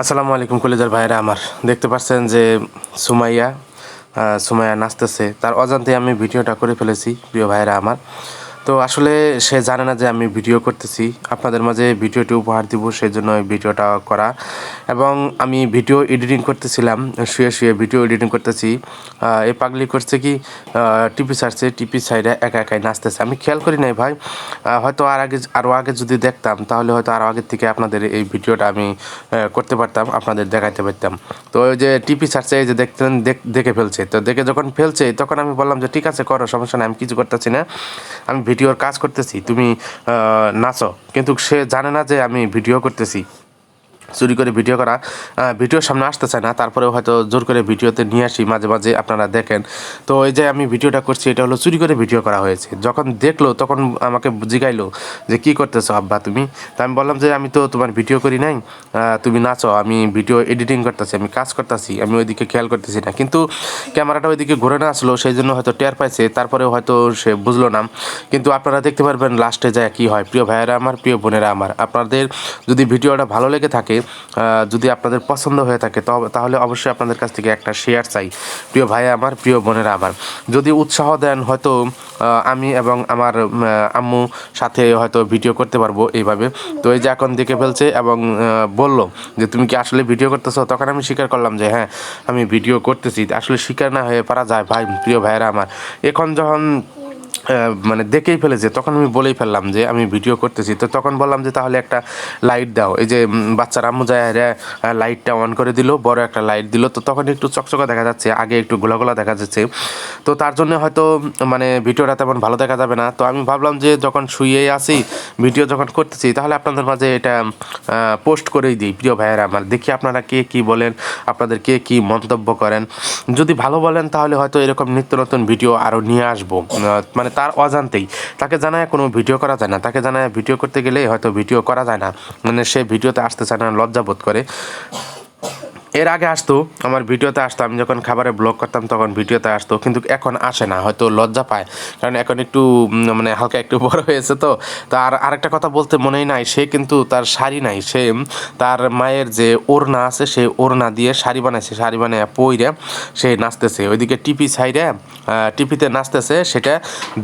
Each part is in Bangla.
আসসালামু আলাইকুম কলেজার ভাইরা আমার। দেখতে পাচ্ছেন যে সুমাইয়া সুমাইয়া নাচতেছে। তার অজান্তে আমি ভিডিওটা করে ফেলেছি, প্রিয় ভাইরা আমার। তো আসলে সে জানে না যে আমি ভিডিও করতেছি। আপনাদের মাঝে ভিডিওটি উপহার দিব সেই জন্য ভিডিওটা করা। এবং আমি ভিডিও এডিটিং করতেছিলাম, শুয়ে শুয়ে ভিডিও এডিটিং করতেছি। এই পাগলি করছে কি? টিপি সারছে টিপি সাইডে একা একাই নাচতেছে। আমি খেয়াল করি নাই ভাই। হয়তো আর আগে আরও আগে যদি দেখতাম, তাহলে হয়তো আরও আগের থেকে আপনাদের এই ভিডিওটা আমি করতে পারতাম, আপনাদের দেখাইতে পারতাম। তো ওই যে টিপি সারছে এই যে দেখতেন দেখে ফেলছে। তো দেখে যখন ফেলছে, তখন আমি বললাম যে, ঠিক আছে, করো, সমস্যা নেই, আমি কিছু করতেছি না। আমি ভিডিওর কাজ করতেছি তুমি নাচো। কিন্তু সে জানে না যে আমি ভিডিও করতেছি। চুরি করে ভিডিও করা ভিডিওর সামনে আসতে চায় না, তারপরেও হয়তো জোর করে ভিডিওতে নিয়ে আসি, মাঝে মাঝে আপনারা দেখেন। তো এই যে আমি ভিডিওটা করছি, এটা হলো চুরি করে ভিডিও করা হয়েছে। যখন দেখল, তখন আমাকে জিগাইলো যে, কি করতেছো আব্বা তুমি? তা আমি বললাম যে, আমি তো তোমার ভিডিও করি নাই তুমি নাচো, আমি ভিডিও এডিটিং করতেছি, আমি কাজ করতেছি, আমি ওইদিকে খেয়াল করতেছি না। কিন্তু ক্যামেরাটা ওইদিকে ঘুরে না আসলো, সেই জন্য হয়তো টের পাইছে, তারপরেও হয়তো সে বুঝলো না। কিন্তু আপনারা দেখতে পারবেন, লাস্টে যায় কি হয়। প্রিয় ভাইয়েরা আমার, প্রিয় বোনেরা আমার, আপনাদের যদি ভিডিওটা ভালো লেগে থাকে আহ, যদি আপনাদের পছন্দ হয়ে থাকে তাহলে অবশ্যই আপনাদের কাছ থেকে একটা শেয়ার চাই। প্রিয় ভাই আমার প্রিয় বোনেরা আমার। যদি উৎসাহ দেন হয়তো আমি এবং আমার আম্মু সাথে হয়তো ভিডিও করতে পারব এইভাবে। তো এই যে এখন দেখে ফেলছে এবং বলল যে তুমি কি আসলে ভিডিও করতেছো? তখন আমি স্বীকার করলাম যে হ্যাঁ আমি ভিডিও করতেছি। আসলে স্বীকার না হয়ে পারা যায় ভাই প্রিয় ভাইয়েরা আমার। এখন যখন মানে দেখেই ফেলেছে। তখন আমি বলেই ফেললাম যে, আমি ভিডিও করতেছি। তো তখন বললাম যে, তাহলে একটা লাইট দাও। এই যে বাচ্চার আম্মু যায় লাইটটা অন করে দিল, বড় একটা লাইট দিল। তো তখন একটু চকচকা দেখা যাচ্ছে, আগে একটু গোলা গোলা দেখা যাচ্ছে। তো তার জন্য হয়তো মানে ভিডিওটা তেমন ভালো দেখা যাবে না। তো আমি ভাবলাম যে, যখন শুয়ে আসি, ভিডিও যখন করতেছি, তাহলে আপনাদের মাঝে এটা পোস্ট করেই দিই, প্রিয় ভাইয়েরা আমার। দেখি আপনারা কে কি বলেন, আপনাদের কে কি মন্তব্য করেন। যদি ভালো বলেন, তাহলে হয়তো এরকম নিত্য নতুন ভিডিও আরও নিয়ে আসব। মানে তার অজান্তেই। তাকে জানায় কোনো ভিডিও করা যায় না। তাকে জানায় ভিডিও করতে গেলে হয়তো ভিডিও করা যায় না। মানে সে ভিডিওতে আসতে চায় না লজ্জাবোধ করে। এর আগে আসতো, আমার ভিডিওতে আসতো, আমি যখন খাবারে ব্লগ করতাম তখন ভিডিওতে আসতো, কিন্তু এখন আসে না, হয়তো লজ্জা পায়। কারণ এখন একটু মানে হালকা একটু বড় হয়েছে তো। তার আরেকটা কথা বলতে মনেই নাই, সে কিন্তু তার শাড়ি নাই, সে তার মায়ের যে ওড়না আছে সেই ওড়না দিয়ে শাড়ি বানাইছে, শাড়ি বানায় পইরে সে নাচতেছে। ওইদিকে টিপি সাইডে টিপিতে নাচতেছে, সেটা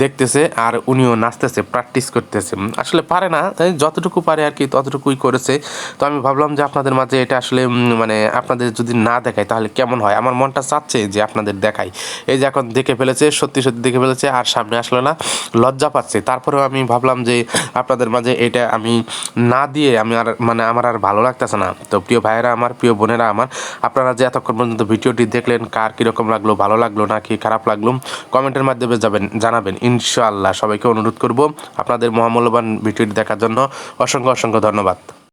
দেখতেছে আর উনিও নাচতেছে প্র্যাকটিস করতেছে। আসলে পারে না, তাই যতটুকু পারে আর কি, ততটুকুই করেছে। তো আমি ভাবলাম যে আপনাদের মাঝে এটা আসলে মানে মানে আপনাদের যদি না দেখাই তাহলে কেমন হয়? আমার মনটা চাচ্ছে যে আপনাদের দেখাই। এই যে এখন দেখে ফেলেছে, সত্যি সত্যি দেখে ফেলেছে, আর সামনে আসলো না, লজ্জা পাচ্ছে। তারপরেও আমি ভাবলাম যে আপনাদের মাঝে এটা আমি না দিয়ে আমি আর মানে আমার আর ভালো লাগতেছে না। তো প্রিয় ভাইয়েরা আমার, প্রিয় বোনেরা আমার, আপনারা যে এতক্ষণ পর্যন্ত ভিডিওটি দেখলেন, কার কীরকম লাগল, ভালো লাগল, না কি খারাপ লাগল, কমেন্টের মাধ্যমে যাবেন, জানাবেন। ইনশাআল্লাহ সবাইকে অনুরোধ করব আপনাদের মহামূল্যবান ভিডিওটি দেখার জন্য অসংখ্য অসংখ্য ধন্যবাদ।